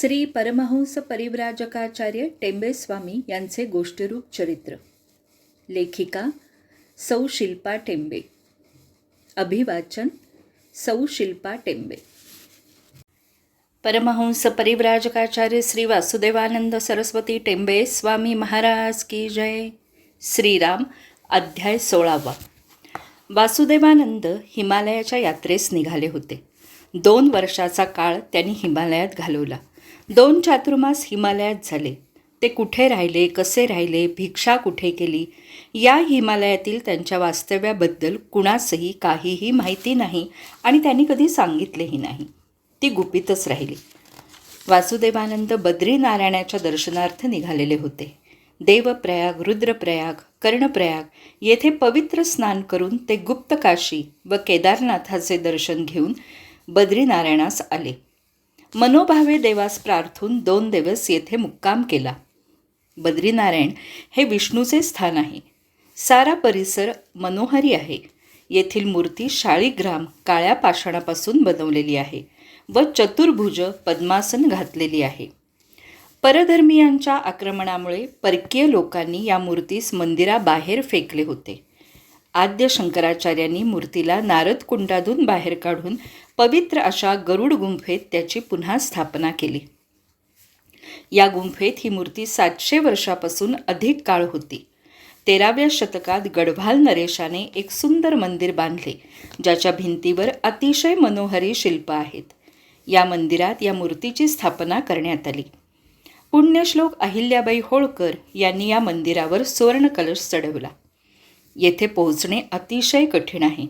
श्री परमहंस परिव्राजकाचार्य टेंबे स्वामी यांचे गोष्टीरूप चरित्र. लेखिका सौ शिल्पा टेंबे. अभिवाचन सौ शिल्पा टेंबे. परमहंस परिव्राजकाचार्य श्री वासुदेवानंद सरस्वती टेंबे स्वामी महाराज की जय. श्रीराम अध्याय सोळावा. वासुदेवानंद हिमालयाच्या यात्रेस निघाले होते. दोन वर्षाचा काळ त्यांनी हिमालयात घालवला. दोन चातुर्मास हिमालयात झाले. ते कुठे राहिले कसे राहिले भिक्षा कुठे केली या हिमालयातील त्यांच्या वास्तव्याबद्दल कुणासही काहीही माहिती नाही आणि त्यांनी कधी सांगितलेही नाही. ती गुपितच राहिली. वासुदेवानंद बद्रीनारायणाच्या दर्शनार्थ निघालेले होते. देवप्रयाग रुद्रप्रयाग कर्णप्रयाग येथे पवित्र स्नान करून ते गुप्त काशी व केदारनाथाचे दर्शन घेऊन बद्रीनारायणास आले. मनोभावे देवास प्रार्थून दोन दिवस येथे मुक्काम केला. बद्रीनारायण हे विष्णूचे स्थान आहे. सारा परिसर मनोहरी आहे. येथील मूर्ती शाळीग्राम काळ्या पाषाणापासून बनवलेली आहे व चतुर्भुज पद्मासन घातलेली आहे. परधर्मीयांच्या आक्रमणामुळे परकीय लोकांनी या मूर्तीस मंदिराबाहेर फेकले होते. आद्य शंकराचार्यांनी मूर्तीला नारद कुंडातून बाहेर काढून पवित्र अशा गरुड गुंफेत त्याची पुन्हा स्थापना केली. या गुंफेत ही मूर्ती सातशे वर्षापासून अधिक काळ होती. तेराव्या शतकात गढवाल नरेशाने एक सुंदर मंदिर बांधले ज्याच्या भिंतीवर अतिशय मनोहरी शिल्प आहेत. या मंदिरात या मूर्तीची स्थापना करण्यात आली. पुण्यश्लोक अहिल्याबाई होळकर यांनी या मंदिरावर सुवर्णकलश चढवला. येथे पोहोचणे अतिशय कठीण आहे.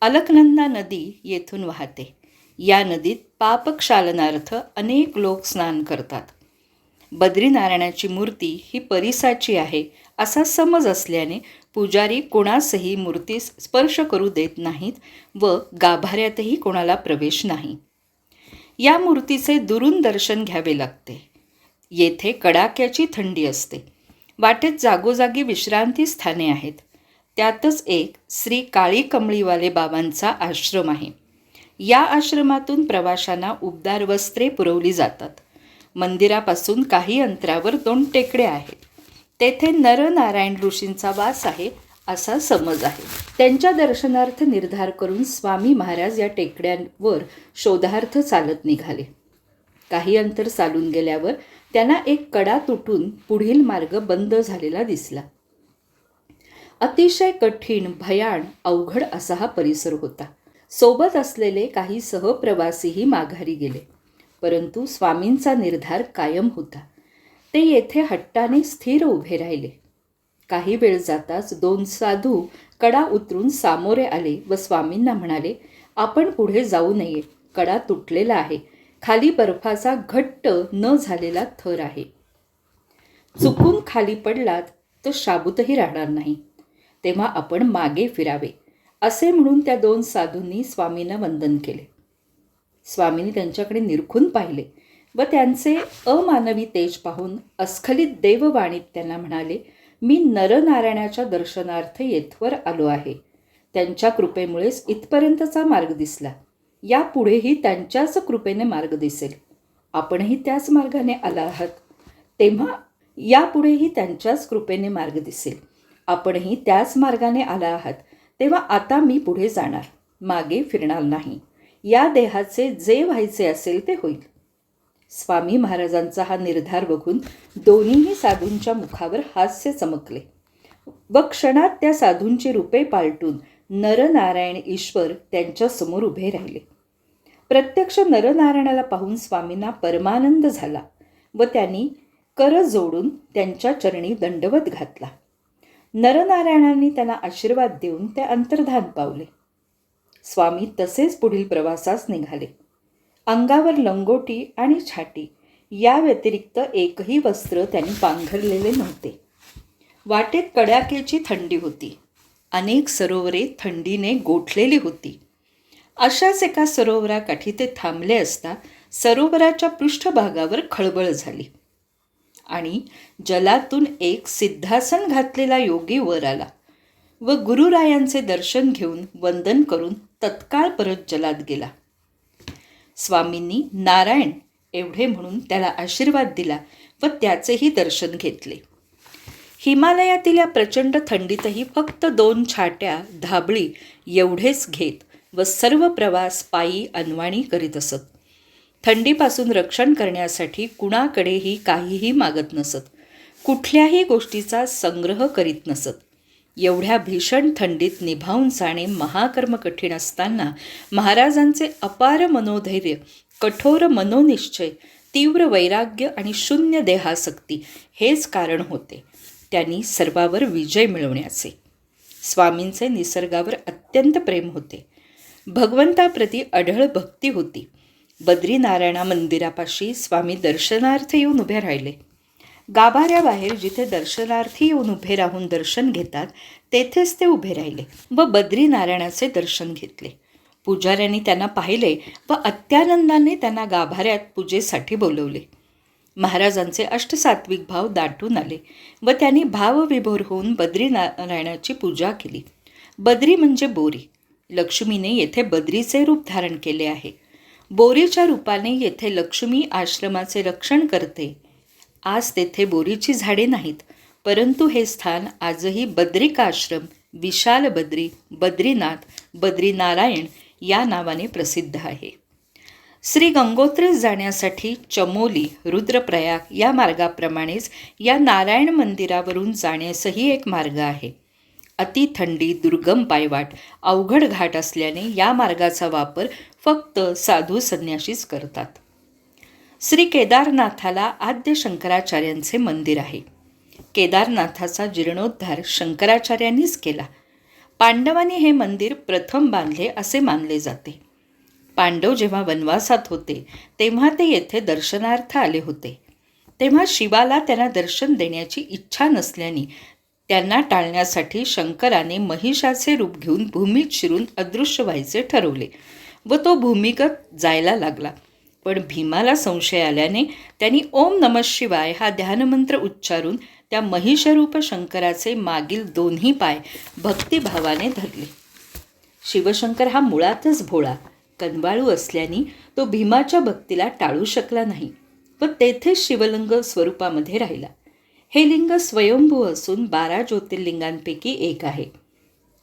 अलकनंदा नदी येथून वाहते. या नदीत पापक्षालनार्थ अनेक लोक स्नान करतात. बद्रीनारायणाची मूर्ती ही परिसाची आहे असा समज असल्याने पुजारी कोणासही मूर्तीस स्पर्श करू देत नाहीत व गाभाऱ्यातही कोणाला प्रवेश नाही. या मूर्तीचे दुरून दर्शन घ्यावे लागते. येथे कडाक्याची थंडी असते. वाटेत जागोजागी विश्रांती स्थाने आहेत. त्यातच एक श्री काळी कमळीवाले बाबांचा आश्रम आहे. या आश्रमातून प्रवाशांना उबदार वस्त्रे पुरवली जातात. मंदिरापासून काही अंतरावर दोन टेकडे आहेत. तेथे नरनारायण ऋषींचा वास आहे असा समज आहे. त्यांच्या दर्शनार्थ निर्धार करून स्वामी महाराज या टेकड्यांवर शोधार्थ चालत निघाले. काही अंतर चालून गेल्यावर त्यांना एक कडा तुटून पुढील मार्ग बंद झालेला दिसला. अतिशय कठीण भयाण अवघड असा हा परिसर होता. सोबत असलेले काही सहप्रवासीही माघारी गेले. परंतु स्वामींचा निर्धार कायम होता. ते येथे हट्टाने स्थिर उभे राहिले. काही वेळ जाताच दोन साधू कडा उतरून सामोरे आले व स्वामींना म्हणाले आपण पुढे जाऊ नये. कडा तुटलेला आहे. खाली बर्फाचा घट्ट न झालेला थर आहे. चुकून खाली पडलात तर शाबूतही राहणार नाही. तेव्हा आपण मागे फिरावे असे म्हणून त्या दोन साधूंनी स्वामींना वंदन केले. स्वामींनी त्यांच्याकडे निरखून पाहिले व त्यांचे अमानवी तेज पाहून अस्खलित देववाणीत त्यांना म्हणाले मी नरनारायणाच्या दर्शनार्थ येथवर आलो आहे. त्यांच्या कृपेमुळेच इथपर्यंतचा मार्ग दिसला. यापुढेही त्यांच्याच कृपेने मार्ग दिसेल. आपणही त्याच मार्गाने आला आहात. तेव्हा यापुढेही त्यांच्याच कृपेने मार्ग दिसेल. आपणही त्याच मार्गाने आला आहात तेव्हा आता मी पुढे जाणार. मागे फिरणार नाही. या देहाचे जे व्हायचे असेल ते होईल. स्वामी महाराजांचा हा निर्धार बघून दोन्हीही साधूंच्या मुखावर हास्य चमकले. व क्षणात त्या साधूंची रूपे पालटून नरनारायण ईश्वर त्यांच्यासमोर उभे राहिले. प्रत्यक्ष नरनारायणाला पाहून स्वामींना परमानंद झाला व त्यांनी कर जोडून त्यांच्या चरणी दंडवत घातला. नरनारायणांनी त्याला आशीर्वाद देऊन ते अंतर्धान पावले. स्वामी तसेच पुढील प्रवासास निघाले. अंगावर लंगोटी आणि छाटी या व्यतिरिक्त एकही वस्त्र त्यांनी पांघरलेले नव्हते. वाटेत कडाक्याची थंडी होती. अनेक सरोवरे थंडीने गोठलेली होती. अशाच एका सरोवराकाठी ते थांबले असता सरोवराच्या पृष्ठभागावर खळबळ झाली. आणि जलातून एक सिद्धासन घातलेला योगी वर आला व गुरुरायांचे दर्शन घेऊन वंदन करून तत्काळ परत जलात गेला. स्वामींनी नारायण एवढे म्हणून त्याला आशीर्वाद दिला व त्याचेही दर्शन घेतले. हिमालयातील या प्रचंड थंडीतही फक्त दोन छाट्या धाबळी एवढेच घेत व सर्व प्रवास पायी अनवाणी करीत असत. थंडीपासून रक्षण करण्यासाठी कुणाकडेही काहीही मागत नसत. कुठल्याही गोष्टीचा संग्रह करीत नसत. एवढ्या भीषण थंडीत निभावून जाणे महाकर्म कठीण असताना महाराजांचे अपार मनोधैर्य कठोर मनोनिश्चय तीव्र वैराग्य आणि शून्य देहासक्ती हेच कारण होते. त्यांनी सर्वावर विजय मिळवण्याचे. स्वामींचे निसर्गावर अत्यंत प्रेम होते. भगवंताप्रती अढळ भक्ती होती. बद्रीनारायणा मंदिरापाशी स्वामी दर्शनार्थ येऊन उभे राहिले. गाभाऱ्याबाहेर जिथे दर्शनार्थी येऊन उभे राहून दर्शन घेतात तेथेच ते उभे राहिले व बद्रीनारायणाचे दर्शन घेतले. पुजाऱ्यांनी त्यांना पाहिले व अत्यानंदाने त्यांना गाभाऱ्यात पूजेसाठी बोलवले. महाराजांचे अष्टसात्विक भाव दाटून आले व त्यांनी भावविभोर होऊन बद्रीनारायणाची पूजा केली. बद्री म्हणजे बोरी. लक्ष्मीने येथे बद्रीचे रूप धारण केले आहे. बोरीच्या रूपाने येथे लक्ष्मी आश्रमाचे रक्षण करते. आज तेथे बोरीची झाडे नाहीत परंतु हे स्थान आजही बद्रिकाश्रम विशाल बद्री बद्रीनाथ बद्रीनारायण या नावाने प्रसिद्ध आहे. श्री गंगोत्रीस जाण्यासाठी चमोली रुद्रप्रयाग या मार्गाप्रमाणेच या नारायण मंदिरावरून जाण्यासही एक मार्ग आहे. अति थंडी दुर्गम पायवाट अवघड घाट असल्याने या मार्गाचा वापर फक्त साधू संन्याशीच करतात. श्री केदारनाथाला आद्य शंकराचार्यांचे मंदिर आहे. केदारनाथाचा जीर्णोद्धार शंकराचार्यांनीच केला. पांडवांनी हे मंदिर प्रथम बांधले असे मानले जाते. पांडव जेव्हा वनवासात होते तेव्हा ते येथे दर्शनार्थ आले होते. तेव्हा शिवाला त्यांना दर्शन देण्याची इच्छा नसल्याने त्यांना टाळण्यासाठी शंकराने महिषाचे रूप घेऊन भूमीत शिरून अदृश्य व्हायचे ठरवले व तो भूमिगत जायला लागला. पण भीमाला संशय आल्याने त्यांनी ओम नम शिवाय हा ध्यानमंत्र उच्चारून त्या महिषरूप शंकराचे मागील दोन्ही पाय भक्तिभावाने धरले. शिवशंकर हा मुळातच भोळा कनवाळू असल्याने तो भीमाच्या भक्तीला टाळू शकला नाही व तेथेच शिवलिंग स्वरूपामध्ये राहिला. हे लिंग स्वयंभू असून बारा ज्योतिर्लिंगांपैकी एक आहे.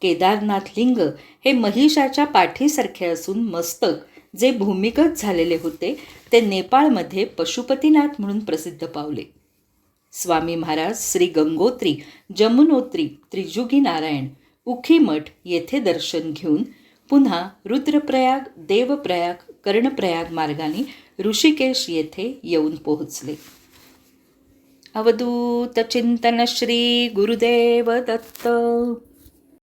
केदारनाथ लिंग हे महिषाच्या पाठीसारखे असून मस्तक जे भूमिगत झालेले होते ते नेपाळमध्ये पशुपतीनाथ म्हणून प्रसिद्ध पावले. स्वामी महाराज श्री गंगोत्री जमुनोत्री त्रिजुगी नारायण उखीमठ येथे दर्शन घेऊन पुन्हा रुद्रप्रयाग देवप्रयाग कर्णप्रयाग मार्गाने ऋषिकेश येथे येऊन पोहोचले. अवधूतचिन्तनश्रीगुरुदेवदत्त।